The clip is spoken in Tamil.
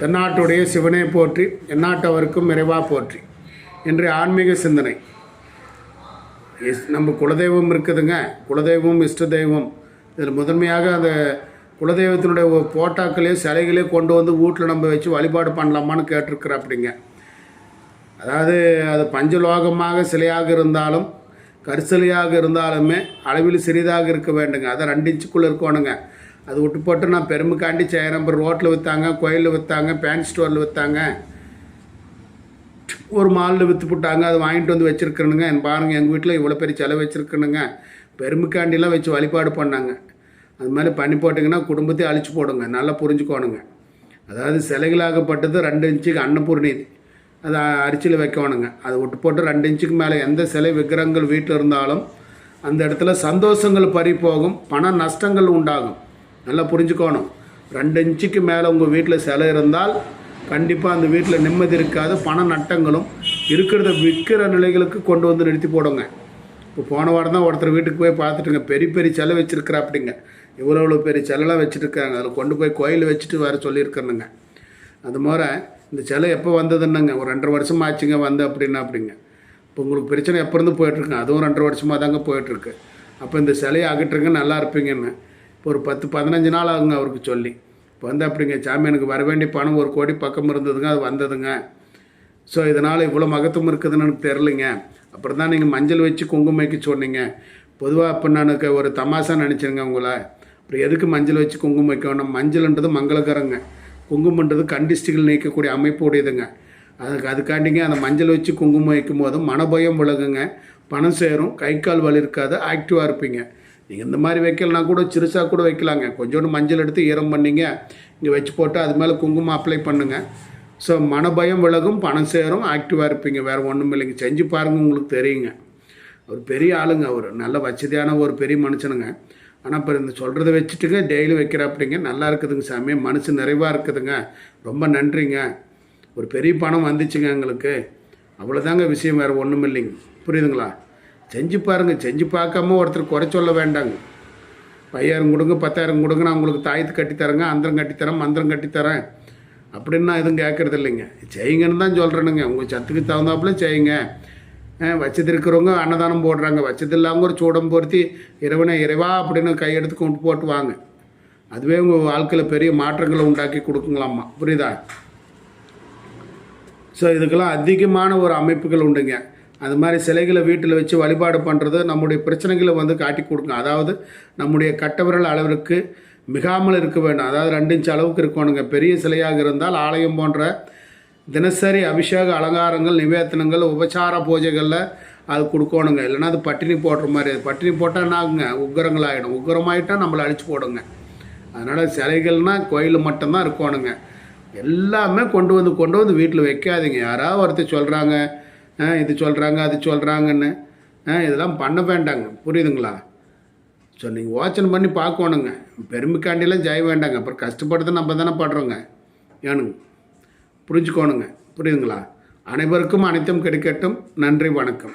தென்னாட்டுடைய சிவனை போற்றி எந்நாட்டவருக்கும் நிறைவா போற்றி இன்றைய ஆன்மீக சிந்தனை. இஸ் நம்ம குலதெய்வம் இருக்குதுங்க. குலதெய்வம் இஷ்ட தெய்வம். இதில் முதன்மையாக அந்த குலதெய்வத்தினுடைய போட்டாக்களே சிலைகளே கொண்டு வந்து வீட்டில் நம்ம வச்சு வழிபாடு பண்ணலாமான்னு கேட்டிருக்கிற அப்படிங்க அதாவது அது பஞ்சலோகமாக சிலையாக இருந்தாலும் கரிசலையாக இருந்தாலுமே அளவில் சிறிதாக இருக்க வேண்டுங்க. அதை ரெண்டு இன்ச்சுக்குள்ளே இருக்கணுங்க. அது விட்டு போட்டு நான் பெருமைக்காண்டி செய்கிறேன் அப்புறம் ரோட்டில் விற்றாங்க கோயிலில் விற்றாங்க பேண்ட் ஸ்டோரில் விற்றாங்க ஒரு மாலில் விற்று போட்டாங்க அதை வாங்கிட்டு வந்து வச்சுருக்கணுங்க. என் பாருங்கள் எங்கள் வீட்டில் இவ்வளோ பெரிய செலவு வச்சுருக்கணுங்க. பெருமைக்காண்டிலாம் வச்சு வழிபாடு பண்ணாங்க. அது மாதிரி பண்ணி போட்டிங்கன்னா குடும்பத்தையும் அழிச்சு போடுங்க. நல்லா புரிஞ்சுக்கோணுங்க. அதாவது சிலைகளாகப்பட்டது ரெண்டு இன்ச்சுக்கு அன்னபூர்ணி அதை அரிசியில் வைக்கணுங்க. அதை விட்டு போட்டு ரெண்டு இன்ச்சுக்கு மேலே எந்த சிலை விக்கிரகங்கள் வீட்டில் இருந்தாலும் அந்த இடத்துல சந்தோஷங்கள் பறி போகும் பண நஷ்டங்கள் உண்டாகும். நல்லா புரிஞ்சுக்கணும். ரெண்டு இன்ச்சுக்கு மேலே உங்கள் வீட்டில் சிலை இருந்தால் கண்டிப்பாக அந்த வீட்டில் நிம்மதி இருக்காது பண நட்டங்களும் இருக்கிறத விற்கிற நிலைகளுக்கு கொண்டு வந்து நிறுத்தி போடுங்க. இப்போ போன வாரம் தான் ஒருத்தர் வீட்டுக்கு போய் பார்த்துட்டுங்க பெரிய பெரிய சிலை வச்சுருக்கிறா அப்படிங்க இவ்வளோ இவ்வளோ பெரிய சிலைலாம் வச்சுருக்காங்க. அதில் கொண்டு போய் கோயில் வச்சுட்டு வர சொல்லியிருக்கிறேனுங்க. அது மாதிரி இந்த சிலை எப்போ வந்ததுன்னுங்க. ஒரு ரெண்டரை வருஷம் ஆச்சுங்க வந்து அப்படின்னா அப்படிங்க இப்போ உங்களுக்கு பிரச்சனை எப்போ இருந்து போயிட்டுருக்குங்க அதுவும் ரெண்டரை வருஷமாக தாங்க போயிட்டுருக்கு. அப்போ இந்த சிலையை அகற்றுங்க நல்லா இருப்பீங்கன்னு. ஒரு பத்து பதினஞ்சு நாள் ஆகுங்க அவருக்கு சொல்லி. இப்போ வந்து அப்படிங்க சாமி எனக்கு வர வேண்டிய பணம் ஒரு கோடி பக்கம் இருந்ததுங்க அது வந்ததுங்க. ஸோ இதனால் இவ்வளோ மகத்துவம் இருக்குதுன்னு எனக்கு தெரிலிங்க அப்புறம் தான் நீங்கள் மஞ்சள் வச்சு குங்குமம் வைக்க சொன்னீங்க. பொதுவாக அப்போ நான் ஒரு தமாஷா நினச்சிருங்க உங்களை. அப்புறம் எதுக்கு மஞ்சள் வச்சு குங்குமம் வைக்கணும் மஞ்சள்ன்றது மங்களகரங்க. குங்குமன்றது கண்டிஸ்டிகள் நீக்கக்கூடிய அமைப்பு உடையதுங்க அதுக்கு அதுக்காண்டிங்க அந்த மஞ்சள் வச்சு குங்குமம் வைக்கும் போது மனபயம் விலகுங்க. பணம் சேரும் கை கால் வலி இருக்காது ஆக்டிவாக இருப்பீங்க. நீங்கள் இந்த மாதிரி வைக்கலனா கூட சிறுசாக கூட வைக்கலாங்க. கொஞ்சோண்டு மஞ்சள் எடுத்து ஈரம் பண்ணிங்க. இங்கே வச்சு போட்டு அது மேலே குங்குமம் அப்ளை பண்ணுங்கள் ஸோ மனபயம் விலகும் பணம் சேரும் ஆக்டிவாக இருப்பீங்க. வேறு ஒன்றும் இல்லைங்க. செஞ்சு பாருங்கள் உங்களுக்கு தெரியுங்க. ஒரு பெரிய ஆளுங்க அவர் நல்ல வசதியான ஒரு பெரிய மனுஷனுங்க. ஆனால் இப்போ இந்த சொல்கிறத வச்சுட்டுங்க டெய்லி வைக்கிற அப்படிங்க நல்லா இருக்குதுங்க சாமி. மனசு நிறைவாக இருக்குதுங்க. ரொம்ப நன்றிங்க. ஒரு பெரிய பணம் வந்துச்சுங்க எங்களுக்கு. அவ்வளோதாங்க விஷயம் வேறு ஒன்றும் இல்லைங்க. புரியுதுங்களா? செஞ்சு பாருங்கள் செஞ்சு பார்க்காம ஒருத்தர் குறை சொல்ல வேண்டாங்க. பையாயிரம் கொடுங்க பத்தாயிரம் கொடுங்க நான் உங்களுக்கு தாயத்து கட்டித்தரேங்க அந்தரம் கட்டித்தரேன் மந்திரம் கட்டித்தரேன் அப்படின்னு நான் எதுவும் கேட்குறது இல்லைங்க. செய்யுங்கன்னு தான் சொல்கிறேனுங்க உங்கள் சத்துக்கு தகுந்தாப்புல செய்யுங்க. வச்சது இருக்கிறவங்க அன்னதானம் போடுறாங்க. வச்சது இல்லாமல் ஒரு சூடம் பொருத்தி இறைவனை இறைவா அப்படின்னு கையெடுத்து கொண்டு போட்டு வாங்க. அதுவே உங்கள் வாழ்க்கையில் பெரிய மாற்றங்களை உண்டாக்கி கொடுக்குங்களாம்மா. புரியுதா? ஸோ இதுக்கெல்லாம் அதிகமான ஒரு அமைப்புகள் உண்டுங்க. அது மாதிரி சிலைகளை வீட்டில் வச்சு வழிபாடு பண்ணுறது நம்முடைய பிரச்சனைகளை வந்து காட்டி கொடுங்க அதாவது நம்முடைய கட்டவிரல் அளவிற்கு மிகாமல் இருக்க வேண்டும். அதாவது ரெண்டு இன்ச்சு அளவுக்கு இருக்கணுங்க. பெரிய சிலையாக இருந்தால் ஆலயம் போன்ற தினசரி அபிஷேக அலங்காரங்கள் நிவேத்தனங்கள் உபச்சார பூஜைகளில் அது கொடுக்கணுங்க. இல்லைன்னா அது பட்டினி போடுற மாதிரி அது பட்டினி போட்டால் என்ன ஆகுங்க உக்கரங்கள் ஆகிடும் உக்கரமாயிட்டால் நம்மளை அழிச்சு போடுங்க. அதனால் சிலைகள்னால் கோயில் மட்டும்தான் இருக்கணுங்க. எல்லாமே கொண்டு வந்து கொண்டு வந்து வீட்டில் வைக்காதீங்க. யாராவது ஒருத்தர் சொல்கிறாங்க இது சொல்கிறாங்க அது சொல்கிறாங்கன்னு இதெல்லாம் பண்ண வேண்டாங்க. புரியுதுங்களா? ஸோ நீங்கள் யோசனை பண்ணி பார்க்கணுங்க. பெருமைக்காண்டிலாம் ஜெய வேண்டாங்க. அப்புறம் கஷ்டப்படுத்த நம்ம தானே படுறோங்க. ஏனுங்க? புரிஞ்சுக்கோணுங்க. புரியுதுங்களா? அனைவருக்கும் அனைத்தும் கிடைக்கட்டும். நன்றி வணக்கம்.